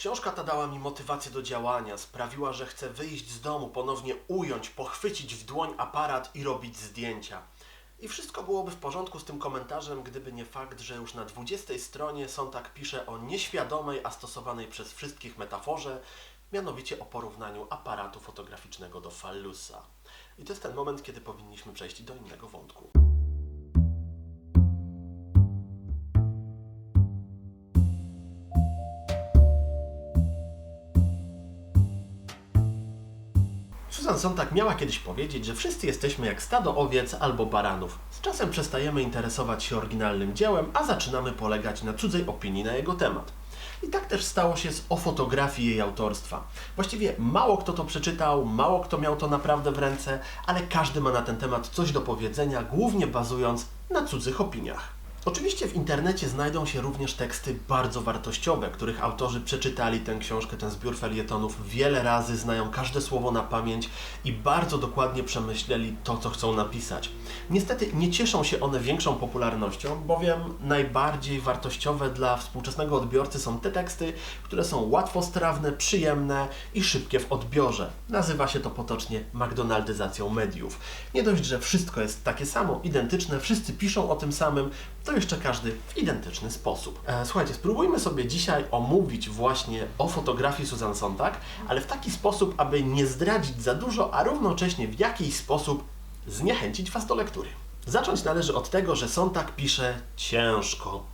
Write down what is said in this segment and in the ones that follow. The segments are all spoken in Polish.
Książka ta dała mi motywację do działania, sprawiła, że chcę wyjść z domu, ponownie ująć, pochwycić w dłoń aparat i robić zdjęcia. I wszystko byłoby w porządku z tym komentarzem, gdyby nie fakt, że już na 20 stronie Sontak pisze o nieświadomej, a stosowanej przez wszystkich metaforze, mianowicie o porównaniu aparatu fotograficznego do fallusa. I to jest ten moment, kiedy powinniśmy przejść do innego wątku. Susan Sontag miała kiedyś powiedzieć, że wszyscy jesteśmy jak stado owiec albo baranów. Z czasem przestajemy interesować się oryginalnym dziełem, a zaczynamy polegać na cudzej opinii na jego temat. I tak też stało się z o fotografii jej autorstwa. Właściwie mało kto to przeczytał, mało kto miał to naprawdę w ręce, ale każdy ma na ten temat coś do powiedzenia, głównie bazując na cudzych opiniach. Oczywiście w internecie znajdą się również teksty bardzo wartościowe, których autorzy przeczytali tę książkę, ten zbiór felietonów wiele razy, znają każde słowo na pamięć i bardzo dokładnie przemyśleli to, co chcą napisać. Niestety nie cieszą się one większą popularnością, bowiem najbardziej wartościowe dla współczesnego odbiorcy są te teksty, które są łatwostrawne, przyjemne i szybkie w odbiorze. Nazywa się to potocznie McDonaldyzacją mediów. Nie dość, że wszystko jest takie samo, identyczne, wszyscy piszą o tym samym, to jeszcze każdy w identyczny sposób. E, słuchajcie, spróbujmy sobie dzisiaj omówić właśnie o fotografii Susan Sontag, ale w taki sposób, aby nie zdradzić za dużo, a równocześnie w jakiś sposób zniechęcić Was do lektury. Zacząć należy od tego, że Sontag pisze ciężko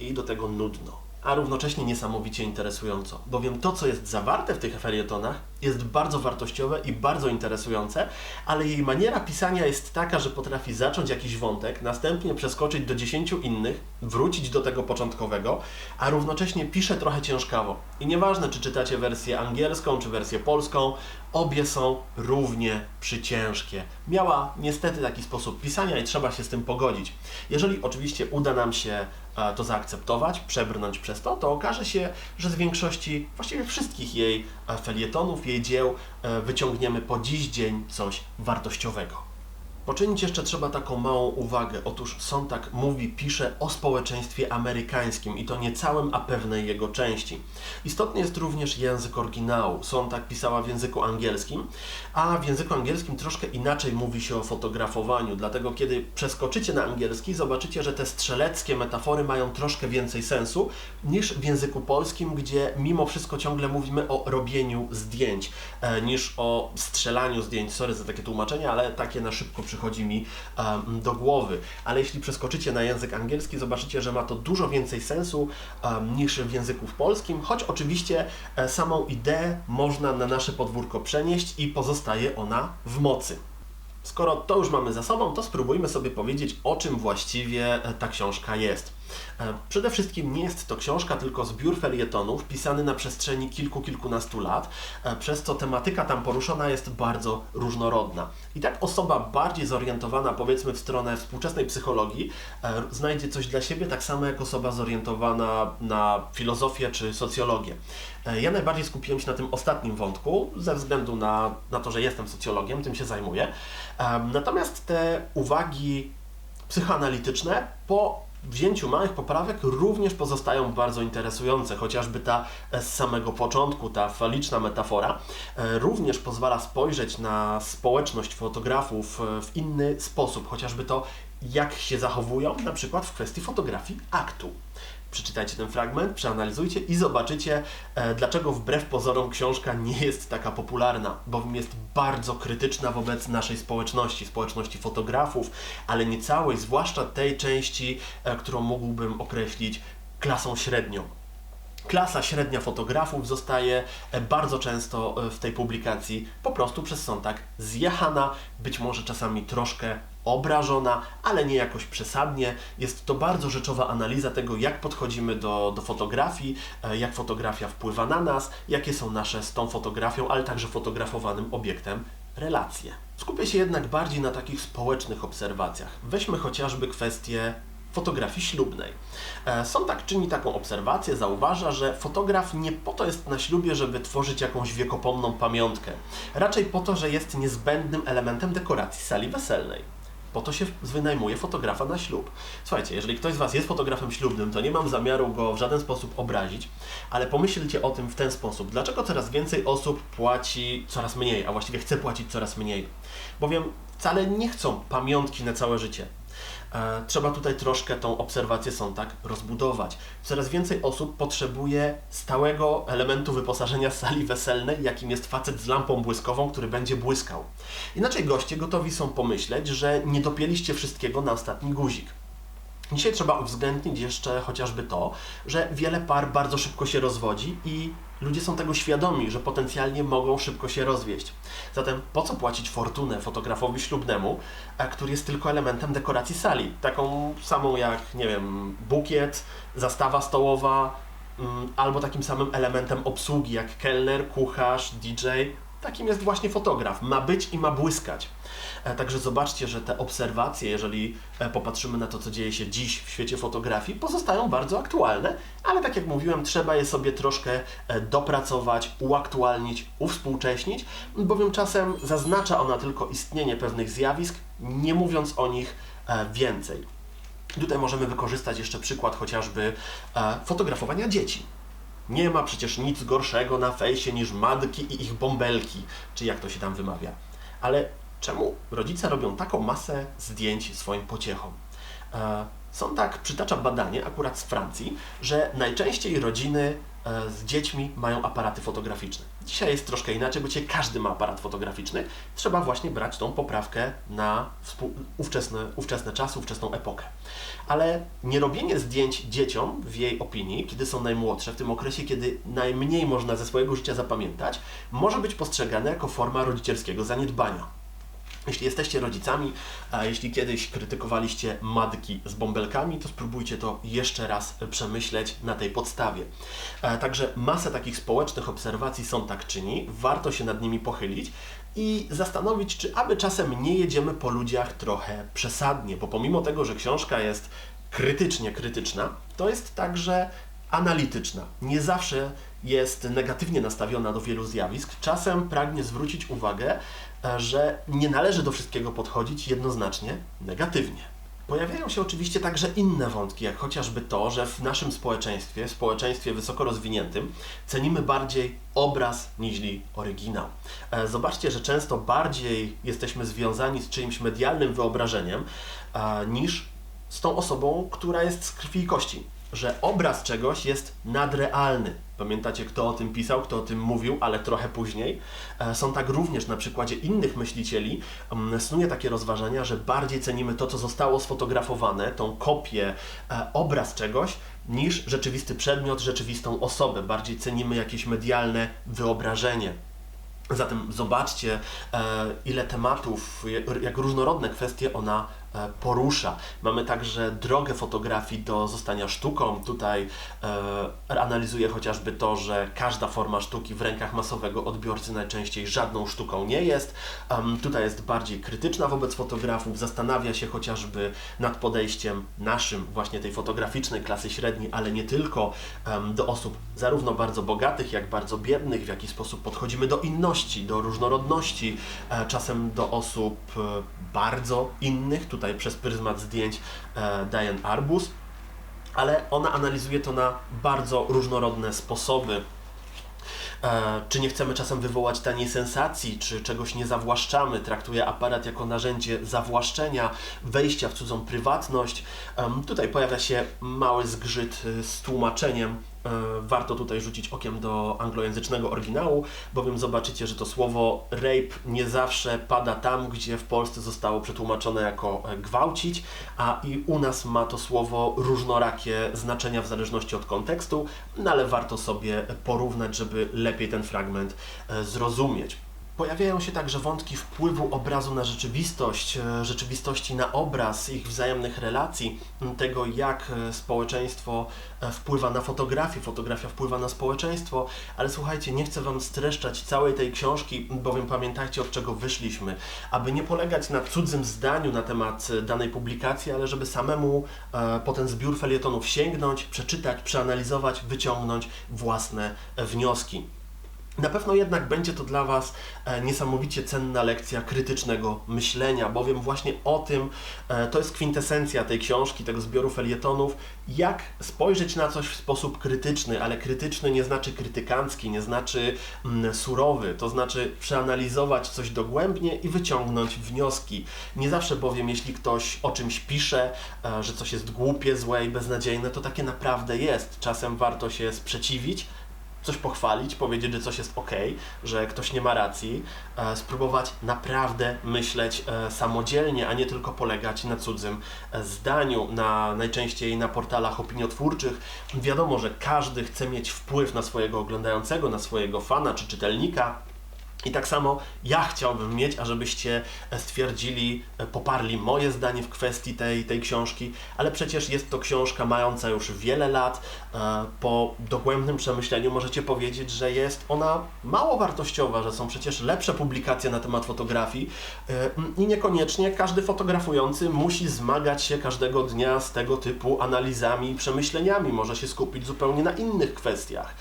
i do tego nudno, a równocześnie niesamowicie interesująco, bowiem to, co jest zawarte w tych felietonach, jest bardzo wartościowe i bardzo interesujące, ale jej maniera pisania jest taka, że potrafi zacząć jakiś wątek, następnie przeskoczyć do dziesięciu innych, wrócić do tego początkowego, a równocześnie pisze trochę ciężkawo. I nieważne, czy czytacie wersję angielską, czy wersję polską, obie są równie przyciężkie. Miała niestety taki sposób pisania i trzeba się z tym pogodzić. Jeżeli oczywiście uda nam się e, to zaakceptować, przebrnąć przez to, to okaże się, że z większości, właściwie wszystkich jej e, felietonów, dzieł e, wyciągniemy po dziś dzień coś wartościowego. Poczynić jeszcze trzeba taką małą uwagę. Otóż Sontag mówi, pisze o społeczeństwie amerykańskim i to nie całym, a pewnej jego części. Istotny jest również język oryginału. Sontag pisała w języku angielskim, a w języku angielskim troszkę inaczej mówi się o fotografowaniu. Dlatego kiedy przeskoczycie na angielski, zobaczycie, że te strzeleckie metafory mają troszkę więcej sensu niż w języku polskim, gdzie mimo wszystko ciągle mówimy o robieniu zdjęć, e, niż o strzelaniu zdjęć. Sorry za takie tłumaczenie, ale takie na szybko przychodzi mi um, do głowy. Ale jeśli przeskoczycie na język angielski, zobaczycie, że ma to dużo więcej sensu um, niż w języku polskim, choć oczywiście e, samą ideę można na nasze podwórko przenieść i pozostaje ona w mocy. Skoro to już mamy za sobą, to spróbujmy sobie powiedzieć, o czym właściwie e, ta książka jest. E, Przede wszystkim nie jest to książka, tylko zbiór felietonów pisany na przestrzeni kilku, kilkunastu lat, e, przez co tematyka tam poruszona jest bardzo różnorodna. I tak osoba bardziej zorientowana, powiedzmy, w stronę współczesnej psychologii, e, znajdzie coś dla siebie, tak samo jak osoba zorientowana na filozofię czy socjologię. Ja najbardziej skupiłem się na tym ostatnim wątku, ze względu na, na to, że jestem socjologiem, tym się zajmuję. Natomiast te uwagi psychoanalityczne po wzięciu małych poprawek również pozostają bardzo interesujące, chociażby ta e, z samego początku, ta faliczna metafora, e, również pozwala spojrzeć na społeczność fotografów e, w inny sposób, chociażby to, jak się zachowują, na przykład w kwestii fotografii aktu. Przeczytajcie ten fragment, przeanalizujcie i zobaczycie, e, dlaczego wbrew pozorom książka nie jest taka popularna, bowiem jest bardzo krytyczna wobec naszej społeczności, społeczności fotografów, ale nie całej, zwłaszcza tej części, e, którą mógłbym określić klasą średnią. Klasa średnia fotografów zostaje e, bardzo często e, w tej publikacji po prostu przez Sontag zjechana, być może czasami troszkę obrażona, ale nie jakoś przesadnie. Jest to bardzo rzeczowa analiza tego, jak podchodzimy do, do fotografii, e, jak fotografia wpływa na nas, jakie są nasze z tą fotografią, ale także fotografowanym obiektem relacje. Skupię się jednak bardziej na takich społecznych obserwacjach. Weźmy chociażby kwestię fotografii ślubnej. E, Sontag czyni taką obserwację, zauważa, że fotograf nie po to jest na ślubie, żeby tworzyć jakąś wiekopomną pamiątkę. Raczej po to, że jest niezbędnym elementem dekoracji sali weselnej. Po to się wynajmuje fotografa na ślub. Słuchajcie, jeżeli ktoś z Was jest fotografem ślubnym, to nie mam zamiaru go w żaden sposób obrazić, ale pomyślcie o tym w ten sposób. Dlaczego coraz więcej osób płaci coraz mniej, a właściwie chce płacić coraz mniej? Bowiem wcale nie chcą pamiątki na całe życie. E, trzeba tutaj troszkę tą obserwację tak rozbudować. Coraz więcej osób potrzebuje stałego elementu wyposażenia sali weselnej, jakim jest facet z lampą błyskową, który będzie błyskał. Inaczej goście gotowi są pomyśleć, że nie dopięliście wszystkiego na ostatni guzik. Dzisiaj trzeba uwzględnić jeszcze chociażby to, że wiele par bardzo szybko się rozwodzi i ludzie są tego świadomi, że potencjalnie mogą szybko się rozwieść. Zatem po co płacić fortunę fotografowi ślubnemu, który jest tylko elementem dekoracji sali? Taką samą jak, nie wiem, bukiet, zastawa stołowa, mm, albo takim samym elementem obsługi jak kelner, kucharz, DJ. Takim jest właśnie fotograf. Ma być i ma błyskać. E, także zobaczcie, że te obserwacje, jeżeli e, popatrzymy na to, co dzieje się dziś w świecie fotografii, pozostają bardzo aktualne, ale tak jak mówiłem, trzeba je sobie troszkę e, dopracować, uaktualnić, uwspółcześnić, bowiem czasem zaznacza ona tylko istnienie pewnych zjawisk, nie mówiąc o nich więcej. Tutaj możemy wykorzystać jeszcze przykład chociażby fotografowania dzieci. Nie ma przecież nic gorszego na fejsie niż madki i ich bąbelki, czy jak to się tam wymawia. Ale Czemu rodzice robią taką masę zdjęć swoim pociechom? E, są tak, przytacza badanie akurat z Francji, że najczęściej rodziny z dziećmi mają aparaty fotograficzne. Dzisiaj jest troszkę inaczej, bo dzisiaj każdy ma aparat fotograficzny. Trzeba właśnie brać tą poprawkę na ówczesne, ówczesne czasy, ówczesną epokę. Ale nie robienie zdjęć dzieciom, w jej opinii, kiedy są najmłodsze, w tym okresie, kiedy najmniej można ze swojego życia zapamiętać, może być postrzegane jako forma rodzicielskiego zaniedbania. Jeśli jesteście rodzicami, a jeśli kiedyś krytykowaliście matki z bąbelkami, to spróbujcie to jeszcze raz przemyśleć na tej podstawie. E, także masę takich społecznych obserwacji są tak czyni, warto się nad nimi pochylić i zastanowić, czy aby czasem nie jedziemy po ludziach trochę przesadnie, bo pomimo tego, że książka jest krytycznie krytyczna, to jest także analityczna. Nie zawsze jest negatywnie nastawiona do wielu zjawisk. Czasem pragnie zwrócić uwagę E, że nie należy do wszystkiego podchodzić jednoznacznie negatywnie. Pojawiają się oczywiście także inne wątki, jak chociażby to, że w naszym społeczeństwie, społeczeństwie wysoko rozwiniętym, cenimy bardziej obraz niż oryginał. E, zobaczcie, że często bardziej jesteśmy związani z czyimś medialnym wyobrażeniem e, niż z tą osobą, która jest z krwi i kości. Że obraz czegoś jest nadrealny, Pamiętacie, kto o tym pisał, kto o tym mówił, ale trochę później. E, są tak również na przykładzie innych myślicieli. Mm, snuje takie rozważania, że bardziej cenimy to, co zostało sfotografowane, tą kopię, e, obraz czegoś, niż rzeczywisty przedmiot, rzeczywistą osobę. Bardziej cenimy jakieś medialne wyobrażenie. Zatem zobaczcie, e, ile tematów, jak różnorodne kwestie ona porusza. Mamy także drogę fotografii do zostania sztuką. Tutaj e, chociażby to, że każda forma sztuki w rękach masowego odbiorcy najczęściej żadną sztuką nie jest. Tutaj jest bardziej krytyczna wobec fotografów, zastanawia się chociażby nad podejściem naszym, właśnie tej fotograficznej klasy średniej, ale nie tylko do osób zarówno bardzo bogatych, jak bardzo biednych, w jaki sposób podchodzimy do inności, do różnorodności, e, czasem do osób e, bardzo innych. Tutaj tutaj przez pryzmat zdjęć e, Diane Arbus, ale ona analizuje to na bardzo różnorodne sposoby. E, czy nie chcemy czasem wywołać taniej sensacji, czy czegoś nie zawłaszczamy, traktuje aparat jako narzędzie zawłaszczenia, wejścia w cudzą prywatność. Tutaj pojawia się mały zgrzyt e, z tłumaczeniem warto tutaj rzucić okiem do anglojęzycznego oryginału, bowiem zobaczycie, że to słowo rape nie zawsze pada tam, gdzie w Polsce zostało przetłumaczone jako e, gwałcić, a i u nas ma to słowo różnorakie znaczenia w zależności od kontekstu, no ale warto sobie porównać, żeby lepiej ten fragment e, zrozumieć. Pojawiają się także wątki wpływu obrazu na rzeczywistość, e, rzeczywistości na obraz, ich wzajemnych relacji, tego jak e, społeczeństwo e, wpływa na fotografię, fotografia wpływa na społeczeństwo, ale słuchajcie, nie chcę Wam streszczać całej tej książki, bowiem pamiętajcie od czego wyszliśmy, aby nie polegać na cudzym zdaniu na temat danej publikacji, ale żeby samemu po ten zbiór felietonów sięgnąć, przeczytać, przeanalizować, wyciągnąć własne wnioski. Na pewno jednak będzie to dla Was e, niesamowicie cenna lekcja krytycznego myślenia, bowiem właśnie o tym e, to jest kwintesencja tej książki, tego zbioru felietonów, jak spojrzeć na coś w sposób krytyczny, ale krytyczny nie znaczy krytykancki, nie znaczy mm, surowy, to znaczy przeanalizować coś dogłębnie i wyciągnąć wnioski. Nie zawsze bowiem, jeśli ktoś o czymś pisze, e, że coś jest głupie, złe i beznadziejne, to takie naprawdę jest. Czasem warto się sprzeciwić, coś pochwalić, powiedzieć, że coś jest ok, że ktoś nie ma racji, e, spróbować naprawdę myśleć e, samodzielnie, a nie tylko polegać na cudzym e, zdaniu, na, najczęściej na portalach opiniotwórczych. Wiadomo, że każdy chce mieć wpływ na swojego oglądającego, na swojego fana czy czytelnika. I tak samo ja chciałbym mieć, ażebyście stwierdzili, e, poparli moje zdanie w kwestii tej, tej książki, ale przecież jest to książka mająca już wiele lat. E, Po dogłębnym przemyśleniu możecie powiedzieć, że jest ona mało wartościowa, że są przecież lepsze publikacje na temat fotografii e, i niekoniecznie każdy fotografujący musi zmagać się każdego dnia z tego typu analizami i przemyśleniami. Może się skupić zupełnie na innych kwestiach.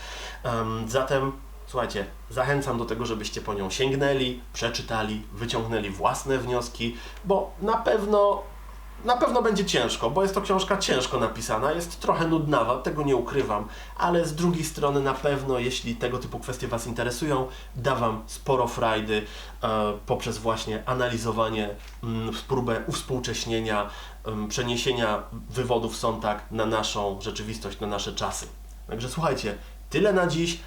Em, Zatem Słuchajcie, zachęcam do tego, żebyście po nią sięgnęli, przeczytali, wyciągnęli własne wnioski, bo na pewno, na pewno będzie ciężko, bo jest to książka ciężko napisana, jest trochę nudnawa, tego nie ukrywam, ale z drugiej strony na pewno, jeśli tego typu kwestie Was interesują, da Wam sporo frajdy e, poprzez właśnie analizowanie, mm, próbę uwspółcześnienia, em, przeniesienia wywodów Sontag na naszą rzeczywistość, na nasze czasy. Także słuchajcie, tyle na dziś.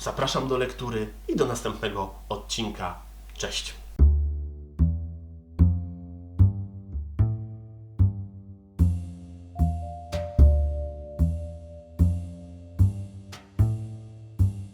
Zapraszam do lektury i do następnego odcinka. Cześć!